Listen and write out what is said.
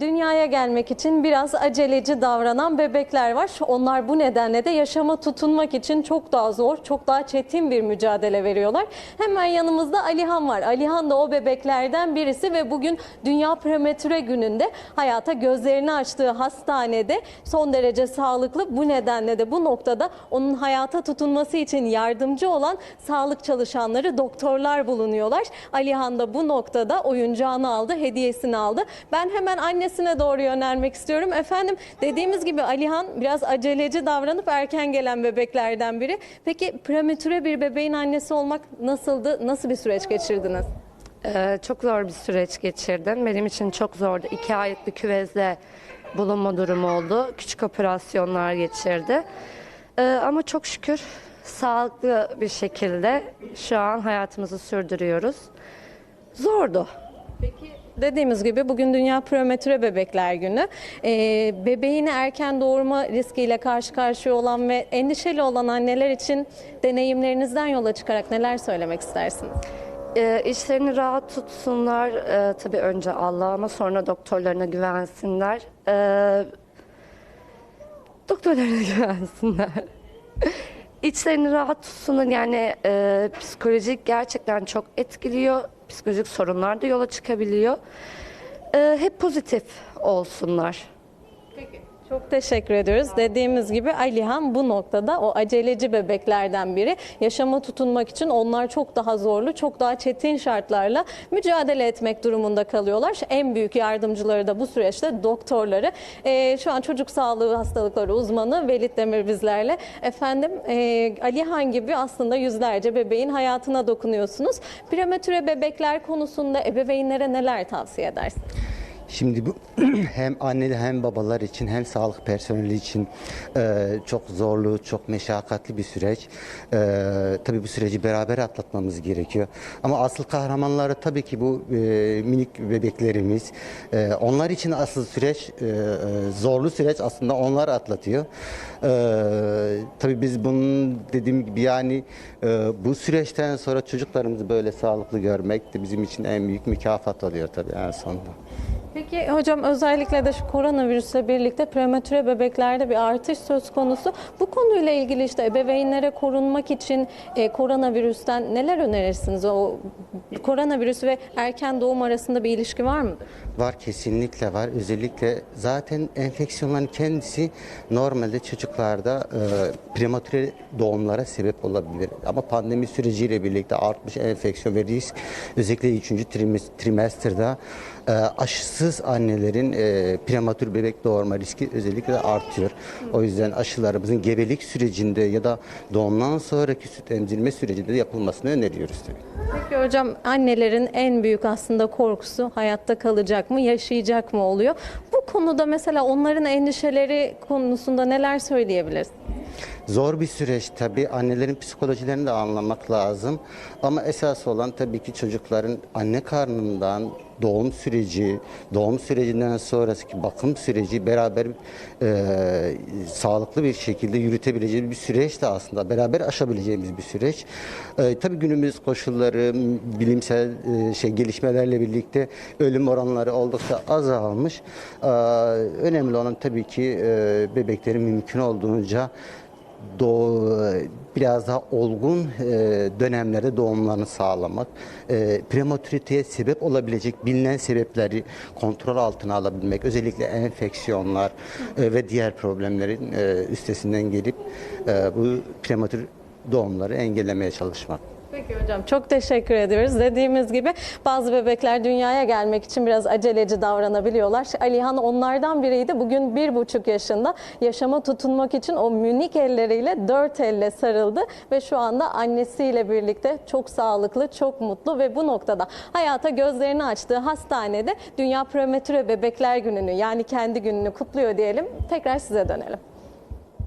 Dünyaya gelmek için biraz aceleci davranan bebekler var. Onlar bu nedenle de yaşama tutunmak için çok daha zor, çok daha çetin bir mücadele veriyorlar. Hemen yanımızda Alihan var. Alihan da o bebeklerden birisi ve bugün Dünya Prematüre Günü'nde hayata gözlerini açtığı hastanede son derece sağlıklı. Bu nedenle de bu noktada onun hayata tutunması için yardımcı olan sağlık çalışanları, doktorlar bulunuyorlar. Alihan da bu noktada oyuncağını aldı, hediyesini aldı. Ben hemen annesine doğru yönelmek istiyorum. Efendim dediğimiz gibi Alihan biraz aceleci davranıp erken gelen bebeklerden biri. Peki prematüre bir bebeğin annesi olmak nasıldı? Nasıl bir süreç geçirdiniz? Ee, çok zor bir süreç geçirdim. Benim için çok zordu. İki aylık bir küvezde bulunma durumu oldu. Küçük operasyonlar geçirdi. Ee, ama çok şükür sağlıklı bir şekilde şu an hayatımızı sürdürüyoruz. Zordu. Peki dediğimiz gibi bugün Dünya Prematüre Bebekler Günü. Ee, bebeğini erken doğurma riskiyle karşı karşıya olan ve endişeli olan anneler için deneyimlerinizden yola çıkarak neler söylemek istersiniz? Ee, işlerini rahat tutsunlar. Ee, tabii önce Allah'a ama sonra doktorlarına güvensinler. Ee, doktorlarına güvensinler. İçlerini rahat tutsunlar. Yani e, psikolojik gerçekten çok etkiliyor. Psikolojik sorunlar da yola çıkabiliyor. Ee, hep pozitif olsunlar. Çok teşekkür ediyoruz. Dediğimiz gibi Alihan bu noktada o aceleci bebeklerden biri. Yaşama tutunmak için onlar çok daha zorlu, çok daha çetin şartlarla mücadele etmek durumunda kalıyorlar. En büyük yardımcıları da bu süreçte doktorları. Ee, şu an çocuk sağlığı hastalıkları uzmanı Velit Demir bizlerle. Efendim e, Alihan gibi aslında yüzlerce bebeğin hayatına dokunuyorsunuz. Prematüre bebekler konusunda ebeveynlere neler tavsiye edersiniz? Şimdi bu hem anneler hem babalar için hem sağlık personeli için e, çok zorlu, çok meşakkatli bir süreç. E, tabii bu süreci beraber atlatmamız gerekiyor. Ama asıl kahramanları tabii ki bu e, minik bebeklerimiz. E, onlar için asıl süreç, e, e, zorlu süreç aslında onlar atlatıyor. E, tabii biz bunun dediğim gibi yani e, bu süreçten sonra çocuklarımızı böyle sağlıklı görmek de bizim için en büyük mükafat oluyor tabii en sonunda. Peki hocam özellikle de şu koronavirüsle birlikte prematüre bebeklerde bir artış söz konusu. Bu konuyla ilgili işte ebeveynlere korunmak için e, koronavirüsten neler önerirsiniz? O koronavirüs ve erken doğum arasında bir ilişki var mıdır? Var kesinlikle var. Özellikle zaten enfeksiyonların kendisi normalde çocuklarda e, prematüre doğumlara sebep olabilir. Ama pandemi süreciyle birlikte artmış enfeksiyon ve risk özellikle 3. trimesterde e, aşısız annelerin e, prematür bebek doğurma riski özellikle artıyor. O yüzden aşılarımızın gebelik sürecinde ya da doğumdan sonraki süt emzirme sürecinde de yapılmasını öneriyoruz tabii. Peki hocam annelerin en büyük aslında korkusu hayatta kalacak mı, yaşayacak mı oluyor? Bu konuda mesela onların endişeleri konusunda neler söyleyebiliriz? Zor bir süreç tabii. Annelerin psikolojilerini de anlamak lazım. Ama esas olan tabii ki çocukların anne karnından doğum süreci, doğum sürecinden sonraki bakım süreci beraber e, sağlıklı bir şekilde yürütebileceğimiz bir süreç de aslında. Beraber aşabileceğimiz bir süreç. E, tabii günümüz koşulları, bilimsel e, şey gelişmelerle birlikte ölüm oranları oldukça azalmış. E, önemli olan tabii ki e, bebeklerin mümkün olduğunca doğu, biraz daha olgun e, dönemlerde doğumlarını sağlamak, e, prematüriteye sebep olabilecek bilinen sebepleri kontrol altına alabilmek, özellikle enfeksiyonlar e, ve diğer problemlerin e, üstesinden gelip e, bu prematür doğumları engellemeye çalışmak. Peki hocam çok teşekkür ediyoruz. Dediğimiz gibi bazı bebekler dünyaya gelmek için biraz aceleci davranabiliyorlar. Alihan onlardan biriydi. Bugün bir buçuk yaşında yaşama tutunmak için o minik elleriyle dört elle sarıldı ve şu anda annesiyle birlikte çok sağlıklı, çok mutlu ve bu noktada hayata gözlerini açtığı hastanede Dünya Prematüre Bebekler Günü'nü yani kendi gününü kutluyor diyelim. Tekrar size dönelim.